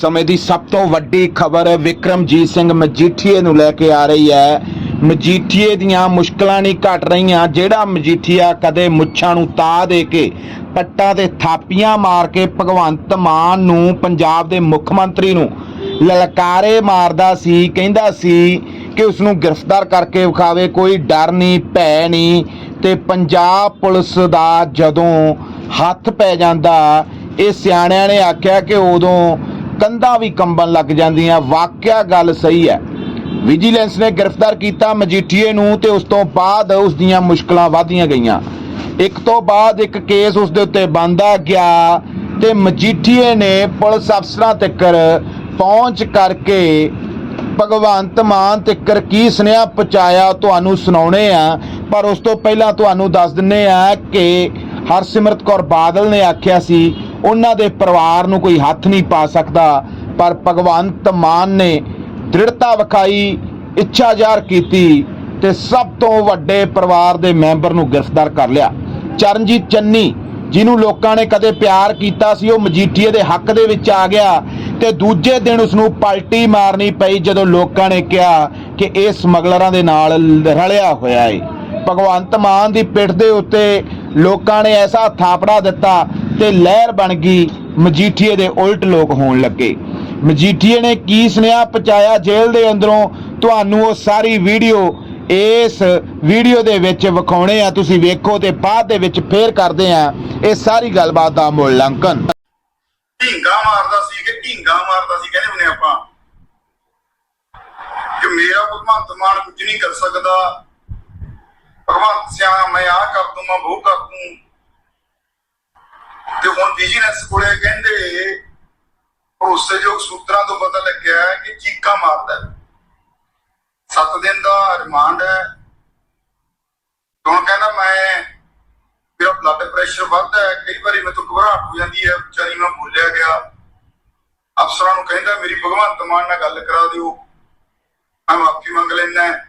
ਸਮੇਂ ਦੀ ਸਭ ਤੋਂ ਵੱਡੀ ਖਬਰ ਵਿਕਰਮਜੀਤ ਸਿੰਘ ਮਜੀਠੀਏ ਨੂੰ ਲੈ ਕੇ ਆ ਰਹੀ ਹੈ। ਮਜੀਠੀਏ ਦੀਆਂ ਮੁਸ਼ਕਲਾਂ ਨਹੀਂ ਘਟ ਰਹੀਆਂ, ਜਿਹੜਾ ਮਜੀਠੀਆ ਕਦੇ ਮੁੱਛਾਂ ਨੂੰ ਤਾ ਦੇ ਕੇ, ਪੱਟਾਂ ਤੇ ਥਾਪੀਆਂ ਮਾਰ ਕੇ ਭਗਵੰਤ ਮਾਨ ਨੂੰ ਪੰਜਾਬ ਦੇ ਮੁੱਖ ਮੰਤਰੀ ਨੂੰ ਲਲਕਾਰੇ ਮਾਰਦਾ ਸੀ, ਕਹਿੰਦਾ ਸੀ ਕਿ ਉਸ ਨੂੰ ਗ੍ਰਿਫਤਾਰ ਕਰਕੇ ਵਿਖਾਵੇ, ਕੋਈ ਡਰ ਨਹੀਂ, ਭੈ ਨਹੀਂ ਤੇ ਪੰਜਾਬ ਪੁਲਿਸ ਦਾ ਜਦੋਂ ਹੱਥ ਪੈ ਜਾਂਦਾ, ਇਹ ਸਿਆਣਿਆਂ ਨੇ ਆਖਿਆ ਕਿ ਉਦੋਂ ਕੰਧਾਂ ਵੀ ਕੰਬਣ ਲੱਗ ਜਾਂਦੀਆਂ। ਵਾਕਿਆ ਗੱਲ ਸਹੀ ਹੈ। ਵਿਜੀਲੈਂਸ ਨੇ ਗ੍ਰਿਫਤਾਰ ਕੀਤਾ ਮਜੀਠੀਏ ਨੂੰ ਤੇ ਉਸ ਤੋਂ ਬਾਅਦ ਉਸ ਦੀਆਂ ਮੁਸ਼ਕਲਾਂ ਵਧਦੀਆਂ ਗਈਆਂ। ਇੱਕ ਤੋਂ ਬਾਅਦ ਇੱਕ ਕੇਸ ਉਸ ਦੇ ਉੱਤੇ ਬੰਦਾ ਗਿਆ ਤੇ ਮਜੀਠੀਏ ਨੇ ਪੁਲਿਸ ਅਫਸਰਾਂ ਤੱਕ ਪਹੁੰਚ ਕਰਕੇ ਭਗਵੰਤ ਮਾਨ ਤੱਕਰ ਕੀ ਸੁਨੇਹਾ ਪਹੁੰਚਾਇਆ ਤੁਹਾਨੂੰ ਸੁਣਾਉਣੇ ਆ। ਪਰ ਉਸ ਤੋਂ ਪਹਿਲਾਂ ਤੁਹਾਨੂੰ ਦੱਸ ਦਿੰਨੇ ਆ ਕਿ ਹਰਸਿਮਰਤ ਕੌਰ ਬਾਦਲ ਨੇ ਆਖਿਆ ਸੀ ਉਹਨਾਂ ਦੇ ਪਰਿਵਾਰ ਨੂੰ ਕੋਈ ਹੱਥ ਨਹੀਂ ਪਾ ਸਕਦਾ। ਪਰ ਭਗਵੰਤ ਮਾਨ ਨੇ ਦ੍ਰਿੜਤਾ ਵਿਖਾਈ ਇੱਛਾ ਜ਼ਾਹਰ ਕੀਤੀ ਤੇ ਸਭ ਤੋਂ ਵੱਡੇ ਪਰਿਵਾਰ ਦੇ ਮੈਂਬਰ ਨੂੰ ਗ੍ਰਿਫਤਾਰ ਕਰ ਲਿਆ। ਚਰਨਜੀਤ ਚੰਨੀ, ਜਿਹਨੂੰ ਲੋਕਾਂ ਨੇ ਕਦੇ ਪਿਆਰ ਕੀਤਾ ਸੀ, ਉਹ ਮਜੀਠੀਏ ਦੇ ਹੱਕ ਦੇ ਵਿੱਚ ਆ ਗਿਆ ਤੇ ਦੂਜੇ ਦਿਨ ਉਸ ਨੂੰ ਪਲਟੀ ਮਾਰਨੀ ਪਈ ਜਦੋਂ ਲੋਕਾਂ ਨੇ ਕਿਹਾ ਕਿ ਇਹ ਸਮਗਲਰਾਂ ਦੇ ਨਾਲ ਰਲਿਆ ਹੋਇਆ ਏ। ਭਗਵੰਤ ਮਾਨ ਦੀ ਪਿੱਠ ਦੇ ਉੱਤੇ ਲੋਕਾਂ ਨੇ ਐਸਾ ਥਾਪੜਾ ਦਿੱਤਾ ਤੇ ਲਹਿਰ ਬਣ ਗਈ। ਮਜੀਠੀਏ ਦੇ ਉਲਟ ਲੋਕ ਹੋਣ ਲੱਗੇ। ਮਜੀਠੀਏ ਨੇ ਕੀ ਸੁਨੇਹਾ ਪਹੁੰਚਾਇਆ ਜੇਲ੍ਹ ਦੇ ਅੰਦਰੋਂ? ਤੁਹਾਨੂੰ ਉਹ ਸਾਰੀ ਵੀਡੀਓ ਇਸ ਵੀਡੀਓ ਦੇ ਵਿੱਚ ਵਿਖਾਉਣੇ ਆ। ਤੁਸੀਂ ਵੇਖੋ ਤੇ ਬਾਅਦ ਦੇ ਵਿੱਚ ਫੇਰ ਕਰਦੇ ਆ ਇਹ ਸਾਰੀ ਗੱਲਬਾਤ ਦਾ ਮੁੱਲਾਂਕਣ ਢੀਂਗਾ ਮਾਰਦਾ ਸੀ ਕਿ ਢੀਂਗਾ ਮਾਰਦਾ ਸੀ ਕਹਿੰਦੇ ਹੁੰਨੇ ਆਪਾਂ। ਕਿ ਮੇਰਾ ਭਗਵੰਤ ਮਾਨ ਕੁਝ ਨਹੀਂ ਕਰ ਸਕਦਾ। ਭਗਵੰਤ ਸਿਆ ਮੈਂ ਆ ਕਰ ਦੂੰ, ਮੈਂ ਉਹ ਕਰ ਦੂੰ। ਤੇ ਹੁਣ ਬਿਜ਼ਨਸ ਕੋਲੇ ਕਹਿੰਦੇ, ਭਰੋਸੇਯੋਗ ਸੂਤਰਾਂ ਤੋਂ ਪਤਾ ਲੱਗਿਆ ਕਿ ਚੀਕਾ ਮਾਰਦਾ ਹੈ। ਦਿਨ ਦਾ ਰਿਮਾਂਡ ਹੈ। ਹੁਣ ਕਹਿੰਦਾ ਮੈਂ, ਮੇਰਾ ਬਲੱਡ ਪ੍ਰੈਸ਼ਰ ਵੱਧਦਾ ਹੈ, ਕਈ ਵਾਰੀ ਮੈਨੂੰ ਘਬਰਾਹਟ ਹੋ ਜਾਂਦੀ ਹੈ, ਵਿਚਾਰੀ ਮੈਂ ਭੁੱਲਿਆ ਗਿਆ। ਅਫਸਰਾਂ ਨੂੰ ਕਹਿੰਦਾ, ਮੇਰੀ ਭਗਵੰਤ ਮਾਨ ਨਾਲ ਗੱਲ ਕਰਾ ਦਿਓ। ਮੈਂ ਮਾਫੀ ਮੰਗ ਲੈਣਾ